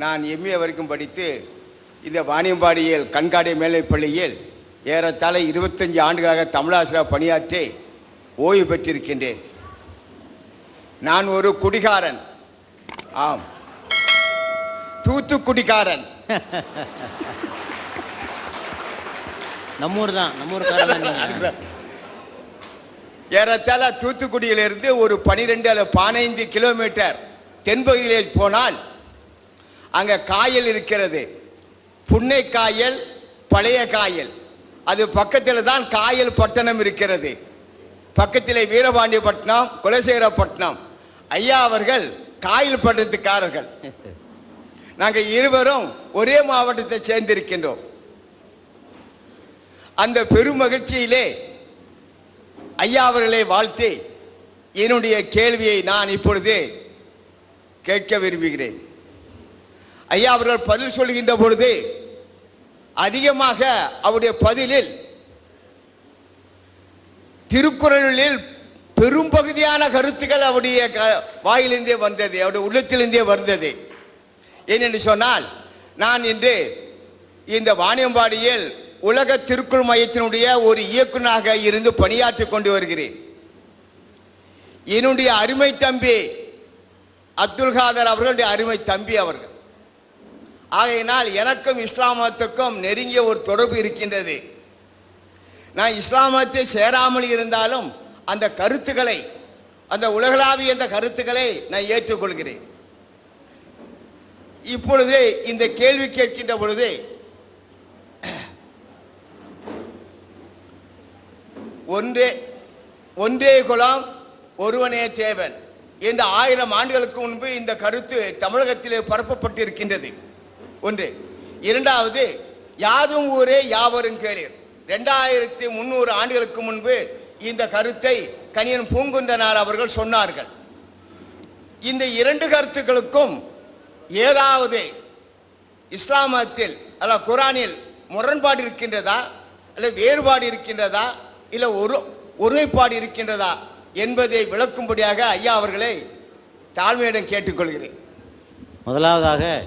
நான் எம்ஏ வரைக்கும் படித்து இந்த வாணியம்பாடியில் கண்காடி மேல்நிலைப் பள்ளியில் ஏறத்தாழ இருபத்தஞ்சு ஆண்டுகளாக தமிழாசிரியர் பணியாற்றி ஓய்வு பெற்றிருக்கின்றேன். நான் ஒரு குடிகாரன். ஆம். தூத்துக்குடிக்காரன். நம்மூர் தான் நீங்க. ஏறத்தாழ தூத்துக்குடியிலிருந்து ஒரு பனிரெண்டு அல்லது பதினைந்து கிலோமீட்டர் தென்பகுதியிலே போனால் அங்கே காயல் இருக்கிறது. புன்னை காயல் பழைய காயல். அது பக்கத்தில் தான் காயல் பட்டணம் இருக்கிறது. பக்கத்திலே வீரபாண்டியப்பட்டினம் குலசேகரப்பட்டினம். ஐயா அவர்கள் காயல் பட்டணத்துக்காரர்கள். நாங்கள் இருவரும் ஒரே மாவட்டத்தை சேர்ந்திருக்கின்றோம். அந்த பெரும் மகிழ்ச்சியிலே ஐயா அவர்களை வாழ்த்தி என்னுடைய கேள்வியை நான் இப்பொழுது கேட்க விரும்புகிறேன். ஐயா அவர்கள் பதில் சொல்கின்ற பொழுது அதிகமாக அவருடைய பதிலில் திருக்குறளில் பெரும்பகுதியான கருத்துக்கள் அவருடைய க- வாயிலிருந்தே வந்தது அவருடைய உள்ளத்திலிருந்தே வந்தது. ஏனென்று சொன்னால் நான் இன்று இந்த வாணியம்பாடியில் உலக திருக்குறள் மையத்தினுடைய ஒரு இயக்குனராக இருந்து பணியாற்றி கொண்டு வருகிறேன். என்னுடைய அருமை தம்பி அப்துல் காதர் அவர்களுடைய அருமை தம்பி அவர்கள். ஆகையினால் எனக்கும் இஸ்லாமத்துக்கும் நெருங்கிய ஒரு தொடர்பு இருக்கின்றது. நான் இஸ்லாம் சேராமல் இருந்தாலும் அந்த கருத்துக்களை அந்த உலகளாவிய அந்த கருத்துக்களை நான் ஏற்றுக்கொள்கிறேன். இப்பொழுது இந்த கேள்வி கேட்கின்ற பொழுது ஒன்றே ஒன்றே குலம் ஒருவனே தேவன் என்ற ஆயிரம் ஆண்டுகளுக்கு முன்பு இந்த கருத்து தமிழகத்திலே பரப்பப்பட்டிருக்கின்றது. ஒன்று. இரண்டாவது யாதும் ஊரே யாவரும் கேளீர். ரெண்டாயிரத்தி முந்நூறு ஆண்டுகளுக்கு முன்பு இந்த கருத்தை கணியன் பூங்குன்றனார் அவர்கள் சொன்னார்கள். இந்த இரண்டு கருத்துக்களுக்கும் ஏதாவது இஸ்லாமத்தில் அல்ல குரானில் முரண்பாடு இருக்கின்றதா? அல்லது வேறுபாடு இருக்கின்றதா? இல்லை ஒரு ஒருமைப்பாடு இருக்கின்றதா? என்பதை விளக்கும்படியாக ஐயா அவர்களை தாழ்மையிடம் கேட்டுக்கொள்கிறேன். முதலாவதாக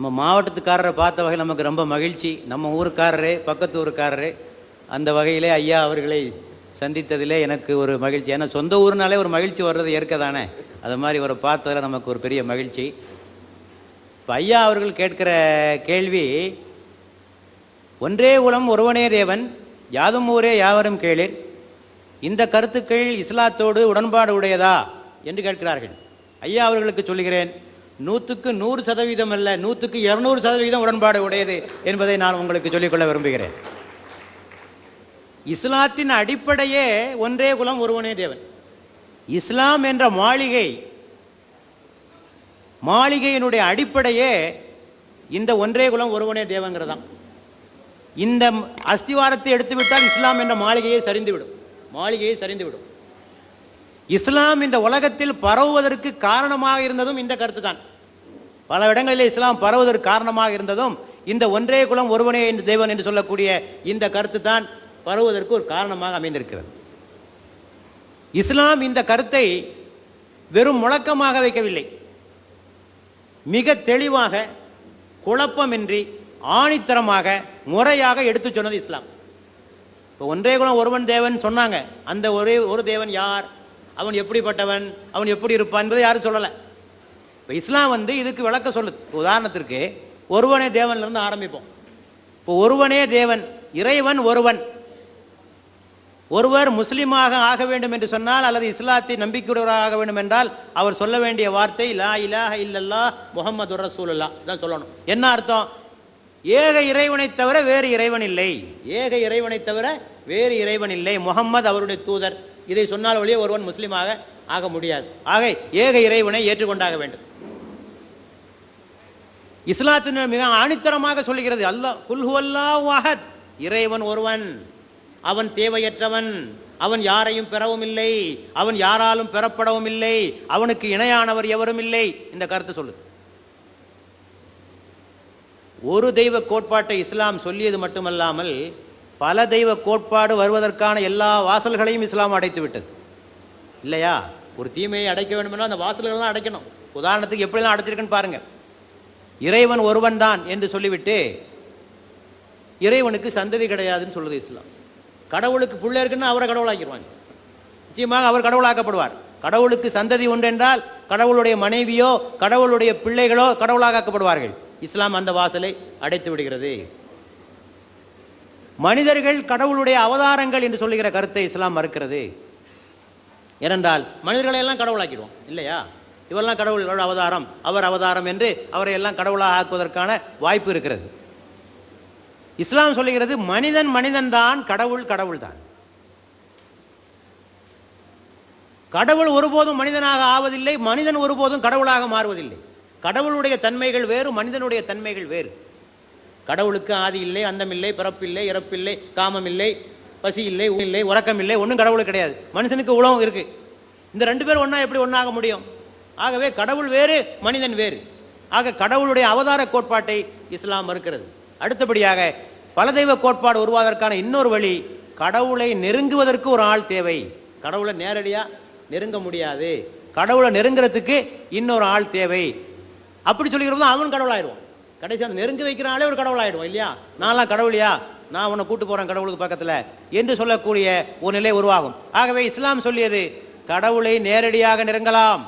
நம்ம மாவட்டத்துக்காரரை பார்த்த வகையில் நமக்கு ரொம்ப மகிழ்ச்சி. நம்ம ஊருக்காரரே பக்கத்து ஊருக்காரரே அந்த வகையிலே ஐயா அவர்களை சந்தித்ததிலே எனக்கு ஒரு மகிழ்ச்சி. ஏன்னா சொந்த ஊர்னாலே ஒரு மகிழ்ச்சி வர்றது இயற்கை தானே. அது மாதிரி ஒரு பார்த்ததில் நமக்கு ஒரு பெரிய மகிழ்ச்சி. இப்போ ஐயா அவர்கள் கேட்கிற கேள்வி ஒன்றே குலம் ஒருவனே தேவன் யாதும் ஊரே யாவரும் கேளிர். இந்த கருத்துக்கள் இஸ்லாத்தோடு உடன்பாடு உடையதா? என்று கேட்கிறார்கள். ஐயா அவர்களுக்கு சொல்லுகிறேன். நூற்றுக்கு நூறு சதவீதம் அல்ல நூற்றுக்கு இரநூறு சதவீதம் உடன்பாடு உடையது என்பதை நான் உங்களுக்கு சொல்லிக்கொள்ள விரும்புகிறேன். இஸ்லாத்தின் அடிப்படையே ஒன்றே குலம் ஒருவனே தேவன். இஸ்லாம் என்ற மாளிகை மாளிகையினுடைய அடிப்படையே இந்த ஒன்றே குலம் ஒருவனே தேவங்கிறதாம். இந்த அஸ்திவாரத்தை எடுத்துவிட்டால் இஸ்லாம் என்ற மாளிகையை சரிந்துவிடும். மாளிகையை சரிந்துவிடும். இஸ்லாம் இந்த உலகத்தில் பரவுவதற்கு காரணமாக இருந்ததும் இந்த கருத்து தான் பல இடங்களில் இஸ்லாம் பரவுவதற்கு காரணமாக இருந்ததும் இந்த ஒன்றே குலம் ஒருவனே என்று தேவன் என்று சொல்லக்கூடிய இந்த கருத்து தான் பரவுவதற்கு ஒரு காரணமாக அமைந்திருக்கிறது. இஸ்லாம் இந்த கருத்தை வெறும் முழக்கமாக வைக்கவில்லை. மிக தெளிவாக குழப்பமின்றி ஆணித்தரமாக முறையாக எடுத்துச் சொன்னது இஸ்லாம். இப்போ ஒன்றே குலம் ஒருவன் தேவன் சொன்னாங்க. அந்த ஒரே ஒரு தேவன் யார்? அவன் எப்படிப்பட்டவன்? அவன் எப்படி இருப்பான் என்பதை யாரும் சொல்லலை. இப்போ இஸ்லாம் வந்து இதுக்கு விளக்க சொல்லுது. உதாரணத்திற்கு ஒருவனே தேவன்லேருந்து ஆரம்பிப்போம். இப்போ ஒருவனே தேவன் இறைவன் ஒருவன். ஒருவர் முஸ்லீமாக ஆக வேண்டும் என்று சொன்னால் அல்லது இஸ்லாத்தை நம்பிக்கையுடையவராக ஆக வேண்டும் என்றால் அவர் சொல்ல வேண்டிய வார்த்தை லா இலாஹ இல்லல்லா முகமது ரசூலுல்லா தான் சொல்லணும். என்ன அர்த்தம்? ஏக இறைவனை தவிர வேறு இறைவன் இல்லை. ஏக இறைவனை தவிர வேறு இறைவன் இல்லை. முகம்மது அவருடைய தூதர். இதை சொன்னால் ஒழிய ஒருவன் முஸ்லீமாக ஆக முடியாது. ஆக ஏக இறைவனை ஏற்றுக்கொண்டாக வேண்டும். இஸ்லாத்தின் மிக ஆணித்தரமாக சொல்லுகிறது. அல்லா குல்ஹு அல்லாஹ் வஹத் இறைவன் ஒருவன். அவன் தேவையற்றவன். அவன் யாரையும் பெறவும் இல்லை. அவன் யாராலும் பெறப்படவும் இல்லை. அவனுக்கு இணையானவர் எவரும் இல்லை. இந்த கருத்து சொல்லுது. ஒரு தெய்வ கோட்பாட்டை இஸ்லாம் சொல்லியது மட்டுமல்லாமல் பல தெய்வ கோட்பாடு வருவதற்கான எல்லா வாசல்களையும் இஸ்லாம் அடைத்து விட்டது. இல்லையா? ஒரு தீமையை அடைக்க வேண்டுமென்றால் அந்த வாசல்கள்லாம் அடைக்கணும். உதாரணத்துக்கு எப்படிலாம் அடைச்சிருக்குன்னு பாருங்கள் இறைவன் ஒருவன்தான் என்று சொல்லிவிட்டு இறைவனுக்கு சந்ததி கிடையாதுன்னு சொல்லுது இஸ்லாம். கடவுளுக்கு பிள்ளை இருக்குன்னா அவரை கடவுளாக்கிடுவாங்க. நிச்சயமாக அவர் கடவுளாக்கப்படுவார். கடவுளுக்கு சந்ததி உண்டென்றால் கடவுளுடைய மனைவியோ கடவுளுடைய பிள்ளைகளோ கடவுளாக்கப்படுவார்கள். இஸ்லாம் அந்த வாசலை அடைத்து விடுகிறது. மனிதர்கள் கடவுளுடைய அவதாரங்கள் என்று சொல்லுகிற கருத்தை இஸ்லாம் மறுக்கிறது. ஏனென்றால் மனிதர்களை எல்லாம் கடவுளாக்கிடுவோம் இல்லையா? இவரெல்லாம் கடவுளோட அவதாரம் அவர் அவதாரம் என்று அவரை எல்லாம் கடவுளாக ஆக்குவதற்கான வாய்ப்பு இருக்கிறது. இஸ்லாம் சொல்லுகிறது மனிதன் மனிதன் தான் கடவுள் கடவுள் தான் கடவுள் ஒருபோதும் மனிதனாக ஆவதில்லை மனிதன் ஒருபோதும் கடவுளாக மாறுவதில்லை. கடவுளுடைய தன்மைகள் வேறு மனிதனுடைய தன்மைகள் வேறு. கடவுளுக்கு ஆதி இல்லை அந்தமில்லை பிறப்பில்லை இறப்பில்லை காமம் இல்லை பசி இல்லை ஊ இல்லை உறக்கம் இல்லை ஒன்றும் கடவுளுக்கு கிடையாது. மனுஷனுக்கு உலகம் இருக்கு. இந்த ரெண்டு பேரும் ஒன்றா எப்படி ஒன்றாக முடியும்? ஆகவே கடவுள் வேறு மனிதன் வேறு. ஆக கடவுளுடைய அவதார கோட்பாட்டை இஸ்லாம் மறுக்கிறது. அடுத்தபடியாக பல தெய்வ கோட்பாடு உருவாவதற்கான இன்னொரு வழி கடவுளை நெருங்குவதற்கு ஒரு ஆள் தேவை. கடவுளை நேரடியாக நெருங்க முடியாது. கடவுளை நெருங்குறதுக்கு இன்னொரு ஆள் தேவை. அப்படி சொல்லிக்கிறப்ப அவன் கடவுளாயிடுவான். கடைசி அந்த நெருங்கி வைக்கிற ஒரு கடவுளாயிடுவான் இல்லையா? நான்லாம் கடவுளியா? நான் உன்னை கூட்டு போகிறேன் கடவுளுக்கு பக்கத்தில் என்று சொல்லக்கூடிய ஒரு நிலை உருவாகும். ஆகவே இஸ்லாம் சொல்லியது கடவுளை நேரடியாக நெருங்கலாம்.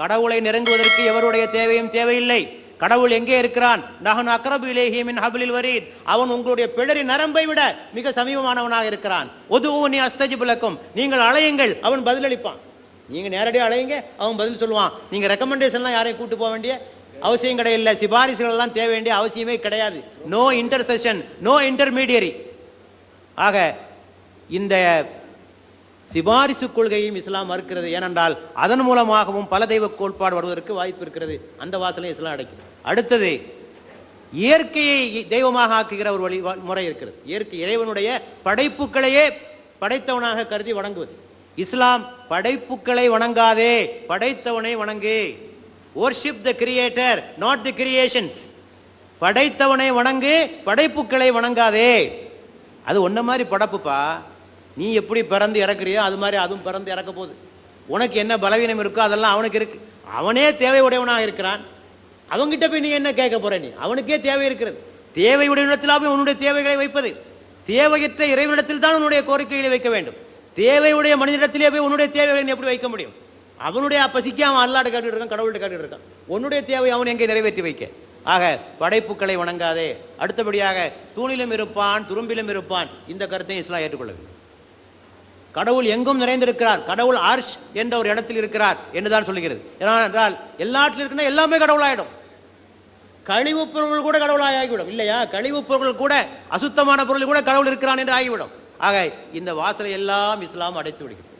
கடவுளை நெருங்குவதற்கு எவருடைய தேவையும் தேவையில்லை. கடவுள் எங்கே இருக்கிறான்? நகன் அக்ரபு இலேஹிமின் ஹபிலில் வரீத். அவன் உங்களுடைய பிழறி நரம்பை விட மிக சமீபமானவனாக இருக்கிறான். ஒதுவும் நீ அஸ்தஜிபுலக்கும் நீங்கள் அலையுங்கள் அவன் பதிலளிப்பான். நீங்கள் நேரடியாக அலையுங்க அவன் பதில் சொல்லுவான். நீங்கள் ரெக்கமெண்டேஷன்லாம் யாரையும் கூட்டு போக வேண்டிய அவசியம் கிடையாது சிபாரிசுகள்லாம் தேவை வேண்டிய அவசியமே கிடையாது. நோ இன்டர்செஷன் நோ இன்டர்மீடியரி ஆக இந்த சிபாரிசு கொள்கையும் இஸ்லாம் மறுக்கிறது. ஏனென்றால் அதன் மூலமாகவும் பல தெய்வ கோட்பாடு வருவதற்கு வாய்ப்பு இருக்கிறது. அந்த வாசலையும் இஸ்லாம் அடைக்கும் அடுத்தது இயற்கையை தெய்வமாக ஆக்குகிற ஒரு வழி முறை இருக்கிறது. இயற்கை இறைவனுடைய படைப்புகளையே படைத்தவனாக கருதி வணங்குவது. இஸ்லாம் படைப்புகளை வணங்காதே படைத்தவனை வணங்கு. Worship the creator not the creations படைத்தவனை வணங்கு படைப்புகளை வணங்காதே. அது ஒன்ன மாதிரி படைப்புப்பா. நீ எப்படி பிறந்து இறக்குறியோ அது மாதிரி அதுவும் பிறந்து இறக்க போகுது. உனக்கு என்ன பலவீனம் இருக்கோ அதெல்லாம் அவனுக்கு இருக்கு. அவனே தேவை உடையவனாக இருக்கிறான். அவன்கிட்ட போய் நீ என்ன கேட்க போற நீ? அவனுக்கே தேவை இருக்கிறது. தேவையுடைய உடையவனிடத்தில் போய் உன்னுடைய தேவைகளை வைப்பது. தேவையற்ற இறைவனிடத்தில் தான் உன்னுடைய கோரிக்கைகளை வைக்க வேண்டும். தேவையுடைய மனிதனிடத்திலே போய் உன்னுடைய தேவைகளை நீ எப்படி வைக்க முடியும்? அவனுடைய பசிக்கு அவன் அல்லாட்ட காட்டிட்டு இருக்கான் கடவுள்கிட்ட காட்டிட்டு இருக்கான். உன்னுடைய தேவை அவன் எங்கே நிறைவேற்றி வைக்க? ஆக படைப்புகளை வணங்காதே. அடுத்தபடியாக தூணிலும் இருப்பான் துரும்பிலும் இருப்பான். இந்த கருத்தையும் இஸ்லாம் ஏற்றுக்கொள்ளவில்லை கடவுள் எங்கும் நிறைந்திருக்கிறார். கடவுள் ஆர்ஷ் என்ற ஒரு இடத்தில் இருக்கிறார் என்றுதான் சொல்லுகிறது. ஏனென்றால் எல்லாற்றிலும் இருக்குன்னா எல்லாமே கடவுளாயிடும். கழிவுப் பொருள் கூட கடவுளாய் ஆகிவிடும். இல்லையா? கழிவுப் பொருள் கூட அசுத்தமான பொருள் கூட கடவுள் இருக்கிறான் என்று ஆகிவிடும். ஆக இந்த வாசலை எல்லாம் இஸ்லாம் அடைத்து விடுகிறது.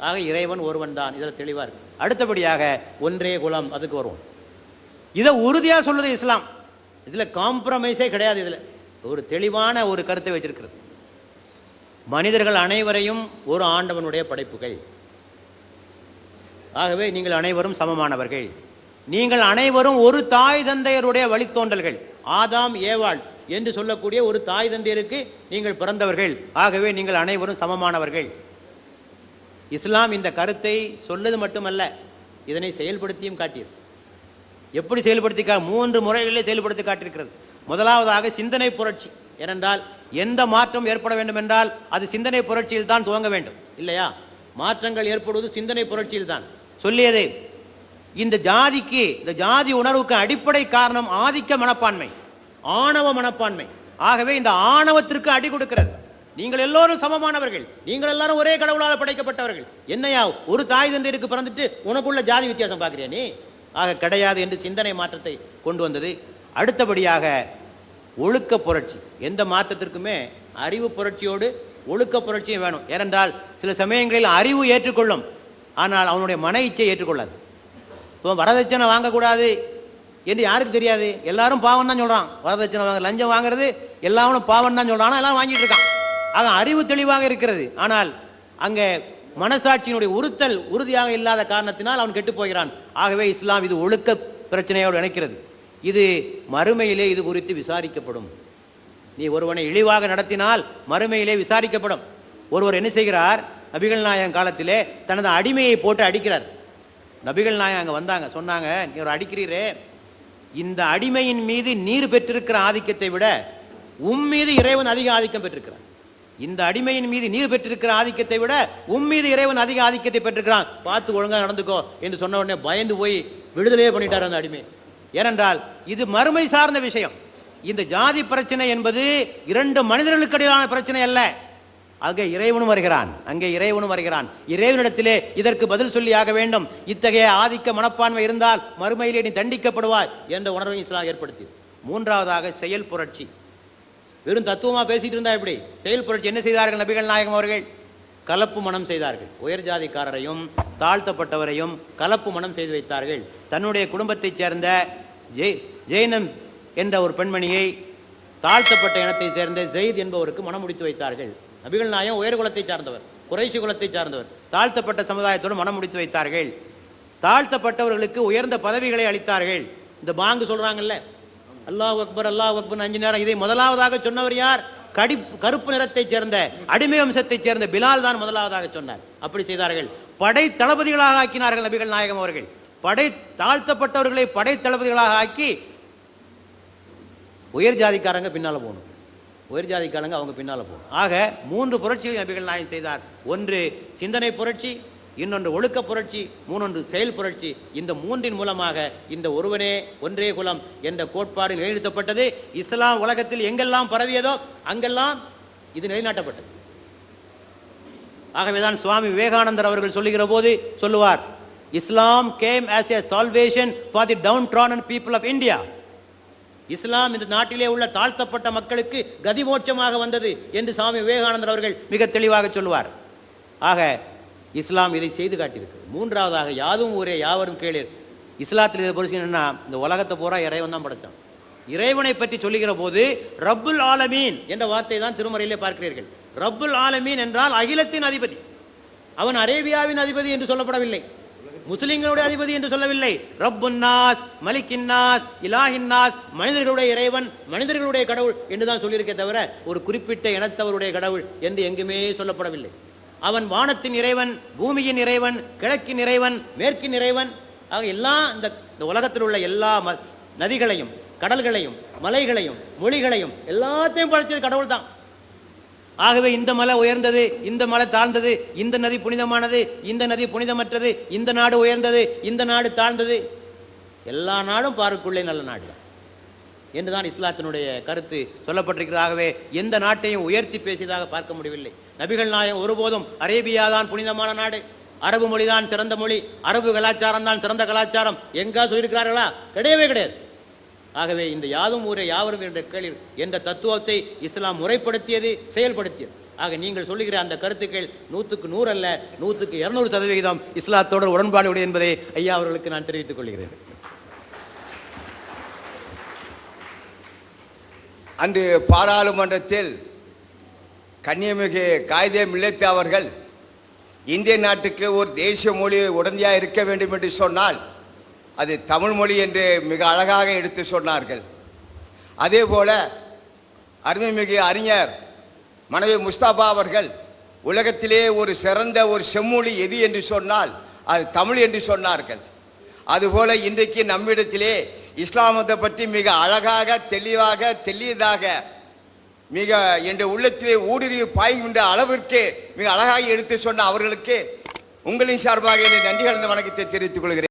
ஆக இறைவன் ஒருவன் தான். இதில் தெளிவாக இருக்கு. அடுத்தபடியாக ஒன்றே குலம் அதுக்கு வருவோம். இதை உறுதியாக சொல்லுது இஸ்லாம். இதில் காம்ப்ரமைஸே கிடையாது இதில். ஒரு தெளிவான ஒரு கருத்தை வச்சிருக்கிறது. மனிதர்கள் அனைவரையும் ஒரு ஆண்டவனுடைய படைப்புகள். ஆகவே நீங்கள் அனைவரும் சமமானவர்கள். நீங்கள் அனைவரும் ஒரு தாய் தந்தையருடைய வழித்தோன்றல்கள். ஆதாம் ஏவாள் என்று சொல்லக்கூடிய ஒரு தாய் தந்தையருக்கு நீங்கள் பிறந்தவர்கள். ஆகவே நீங்கள் அனைவரும் சமமானவர்கள். இஸ்லாம் இந்த கருத்தை சொல்லுது மட்டுமல்ல இதனை செயல்படுத்தியும் காட்டியது. எப்படி செயல்படுத்தி கா மூன்று முறைகளிலே செயல்படுத்தி காட்டியிருக்கிறது. முதலாவதாக சிந்தனை புரட்சி. ஏனென்றால் எந்த மாற்றம் ஏற்பட வேண்டும் என்றால் அது சிந்தனை புரட்சியில் தான் துவங்க வேண்டும். இல்லையா? மாற்றங்கள் ஏற்படுவது சிந்தனை புரட்சியில் தான். சொல்லியது இந்த ஜாதிக்கு இந்த ஜாதி உணர்வுக்கு அடிப்படை காரணம் ஆதிக்க மனப்பான்மை ஆணவ மனப்பான்மை. ஆகவே இந்த ஆணவத்திற்கு அடி கொடுக்கிறது. நீங்கள் எல்லோரும் சமமானவர்கள். நீங்கள் எல்லாரும் ஒரே கடவுளால் படைக்கப்பட்டவர்கள். என்னையா ஒரு தாய் தந்தையருக்கு பிறந்துட்டு உனக்குள்ள ஜாதி வித்தியாசம் பார்க்குறியா நீ? ஆக கிடையாது என்று சிந்தனை மாற்றத்தை கொண்டு வந்தது. அடுத்தபடியாக ஒழுக்க புரட்சி. எந்த மாற்றத்திற்குமே அறிவு புரட்சியோடு ஒழுக்க புரட்சியும் வேணும். ஏனென்றால் சில சமயங்களில் அறிவு ஏற்றுக்கொள்ளும். ஆனால் அவனுடைய மன இச்சை ஏற்றுக்கொள்ளாது. இப்போ வரதட்சணை வாங்கக்கூடாது என்று யாருக்கு தெரியாது? எல்லாரும் பாவம் தான் சொல்கிறான் வரதட்சணை வாங்க லஞ்சம் வாங்குறது எல்லாரும் பாவம் தான் சொல்கிறான் எல்லாம் வாங்கிட்டு இருக்கான். ஆக அறிவு தெளிவாக இருக்கிறது. ஆனால் அங்கே மனசாட்சியினுடைய உறுத்தல் உறுதியாக இல்லாத காரணத்தினால் அவன் கெட்டு போகிறான். ஆகவே இஸ்லாம் இது ஒழுக்க பிரச்சனையோடு இணைக்கிறது. இது மறுமையிலே இது குறித்து விசாரிக்கப்படும். நீ ஒருவனை இழிவாக நடத்தினால் மறுமையிலே விசாரிக்கப்படும். ஒருவர் என்ன செய்கிறார்? நபிகள் நாயகம் காலத்திலே தனது அடிமையை போட்டு அடிக்கிறார். நபிகள் நாயகம் அங்கே வந்தாங்க சொன்னாங்க நீ ஒரு அடிக்கிறீரே. இந்த அடிமையின் மீது நீர் பெற்றிருக்கிற ஆதிக்கத்தை விட உம் மீது இறைவன் அதிக ஆதிக்கம் பெற்றிருக்கிறான். இந்த அடிமையின் மீது நீர் பெற்றிருக்கிற ஆதிக்கத்தை விட உம் மீது இறைவன் அதிக ஆதிக்கத்தை பெற்றிருக்கிறான். பார்த்து ஒழுங்காக நடந்துக்கோ என்று சொன்ன உடனே பயந்து போய் விடுதலையே பண்ணிட்டார் அந்த அடிமை. ஏனென்றால் இது மறுமை சார்ந்த விஷயம். இந்த ஜாதி பிரச்சனை என்பது இரண்டு மனிதர்களுக்கு இடையிலான பிரச்சனை அல்ல. அங்கே இறைவனும் வருகிறான் அங்கே இறைவனும் வருகிறான். இறைவனிடத்திலே இதற்கு பதில் சொல்லி ஆக வேண்டும். இத்தகைய ஆதிக்க மனப்பான்மை இருந்தால் மறுமையிலே நீ தண்டிக்கப்படுவாய் என்ற உணர்வை இஸ்லாம் ஏற்படுத்தி. மூன்றாவதாக செயல் புரட்சி. வெறும் தத்துவமாக பேசிட்டு இருந்தா எப்படி? செயல் புரட்சி என்ன செய்தார்கள் நபிகள் நாயகம் அவர்கள்? கலப்பு மனம் செய்தார்கள். உயர் ஜாதிக்காரரையும் தாழ்த்தப்பட்டவரையும் கலப்பு மனம் செய்து வைத்தார்கள். தன்னுடைய குடும்பத்தைச் சேர்ந்த ஜெய் ஜெயினம் என்ற ஒரு பெண்மணியை தாழ்த்தப்பட்ட இனத்தைச் சேர்ந்த ஜெயித் என்பவருக்கு மனம் முடித்து வைத்தார்கள். நபிகள் நாயம் உயர் குலத்தைச் சார்ந்தவர் குறைசி குலத்தைச் சார்ந்தவர் தாழ்த்தப்பட்ட சமுதாயத்தோடு மனம் முடித்து வைத்தார்கள். தாழ்த்தப்பட்டவர்களுக்கு உயர்ந்த பதவிகளை அளித்தார்கள். இந்த பாங்கு சொல்கிறாங்கல்ல அல்லாஹ் அக்பர் அல்லாஹ் அக்பர் அஞ்சு நேரம் இதை முதலாவதாக சொன்னவர் யார்? கடி கருப்பு நிறத்தைச் சேர்ந்த அடிமை வம்சத்தைச் சேர்ந்த பிலால் தான் முதலாவதாக சொன்னார். அப்படி செய்தார்கள். படை தளபதிகளாக ஆக்கினார்கள் நபிகள் நாயகம் அவர்கள். படை தாழ்த்தப்பட்டவர்களை படை தளபதிகளாக ஆக்கி உயர் ஜாதிக்காரங்க பின்னால போகணும். உயர் ஜாதிக்காரங்க அவங்க பின்னால போகணும். ஆக மூன்று புரட்சிகளை நபிகள் நாயகம் செய்தார். ஒன்று சிந்தனை புரட்சி இன்னொன்று ஒழுக்க புரட்சி மூணொன்று செயல் புரட்சி. இந்த மூன்றின் மூலமாக இந்த ஒருவனே ஒன்றே குலம் என்ற கோட்பாடு நிலைநிறுத்தப்பட்டது இஸ்லாம் உலகத்தில் எங்கெல்லாம் பரவியதோ அங்கெல்லாம் இது நிலைநாட்டப்பட்டது. ஆகவேதான் சுவாமி விவேகானந்தர் அவர்கள் சொல்லுகிற போது சொல்லுவார் Islam came as a salvation for the downtrodden people of India இஸ்லாம் இந்த நாட்டிலே உள்ள தாழ்த்தப்பட்ட மக்களுக்கு கதிமோட்சமாக வந்தது என்று சுவாமி விவேகானந்தர் அவர்கள் மிக தெளிவாக சொல்லுவார். ஆக இஸ்லாம் இதை செய்து காட்டியிருக்கு. மூன்றாவதாக யாதும் ஊரே யாவரும் கேளீர். இஸ்லாத்தில் இதை பொறுத்து என்னன்னா இந்த உலகத்தை பூரா இறைவன் தான் படைத்தான் இறைவனை பற்றி சொல்லுகிற போது ரப்புல் ஆலமீன் என்ற வார்த்தை தான் திருமறையிலே பார்க்கிறீர்கள். ரப்புல் ஆலமீன் என்றால் அகிலத்தின் அதிபதி. அவன் அரேபியாவின் அதிபதி என்று சொல்லப்படவில்லை. முஸ்லிம்களுடைய அதிபதி என்று சொல்லவில்லை. ரப்புன்னாஸ் மலிக்கின்னாஸ் இலாஹின்னாஸ் மனிதர்களுடைய இறைவன் மனிதர்களுடைய கடவுள் என்று தான் சொல்லியிருக்கே தவிர ஒரு குறிப்பிட்ட இனத்தவருடைய கடவுள் என்று எங்குமே சொல்லப்படவில்லை. அவன் வானத்தின் இறைவன் பூமியின் இறைவன் கிழக்கின் இறைவன் மேற்கின் இறைவன் ஆக எல்லா இந்த இந்த உலகத்தில் உள்ள எல்லா ம நதிகளையும் கடல்களையும் மலைகளையும் மொழிகளையும் எல்லாத்தையும் படைத்தது கடவுள் தான். ஆகவே இந்த மலை உயர்ந்தது இந்த மலை தாழ்ந்தது இந்த நதி புனிதமானது இந்த நதி புனிதமற்றது இந்த நாடு உயர்ந்தது இந்த நாடு தாழ்ந்தது. எல்லா நாடும் பாருக்குள்ளே நல்ல நாடு தான். என்றுதான் இஸ்லாத்தினுடைய கருத்து சொல்லப்பட்டிருக்கிறதாகவே எந்த நாட்டையும் உயர்த்தி பேசியதாக பார்க்க முடியவில்லை. நபிகள் நாயகம் ஒருபோதும் அரேபியா தான் புனிதமான நாடு. அரபு மொழி தான் சிறந்த மொழி. அரபு கலாச்சாரம் தான் சிறந்த கலாச்சாரம். எங்கா சொல்லியிருக்கிறார்களா? கிடையவே கிடையாது. ஆகவே இந்த யாதும் ஊரே யாவரும் என்ற கேள்வி என்ற தத்துவத்தை இஸ்லாம் முறைப்படுத்தியது செயல்படுத்தியது. ஆக நீங்கள் சொல்லுகிற அந்த கருத்துக்கள் நூற்றுக்கு நூறு அல்ல நூற்றுக்கு இரநூறு சதவிகிதம் இஸ்லாத்தோடு உடன்பாடு உடைய என்பதை ஐயா அவர்களுக்கு நான் தெரிவித்துக் கொள்கிறேன். அன்று பாராளுமன்றத்தில் கன்னியமிகு காயிதே மில்லத்து அவர்கள் இந்திய நாட்டுக்கு ஒரு தேசிய மொழி உடந்தையாக இருக்க வேண்டும் என்று சொன்னால் அது தமிழ் மொழி என்று மிக அழகாக எடுத்து சொன்னார்கள். அதே போல அருமைமிகு அறிஞர் மனைவி முஸ்தாபா அவர்கள் உலகத்திலே ஒரு சிறந்த ஒரு செம்மொழி எது என்று சொன்னால் அது தமிழ் என்று சொன்னார்கள். அதுபோல இன்றைக்கு நம்மிடத்திலே இஸ்லாமத்தை பற்றி மிக அழகாக தெளிவாக தெளியதாக மிக என்ற உள்ளத்திலே ஊடுருவி பாய்கின்ற அளவிற்கு மிக அழகாக எடுத்து சொன்ன அவர்களுக்கு உங்களின் சார்பாக என்னை நன்றி கலந்த வணக்கத்தை தெரிவித்துக் கொள்கிறேன்.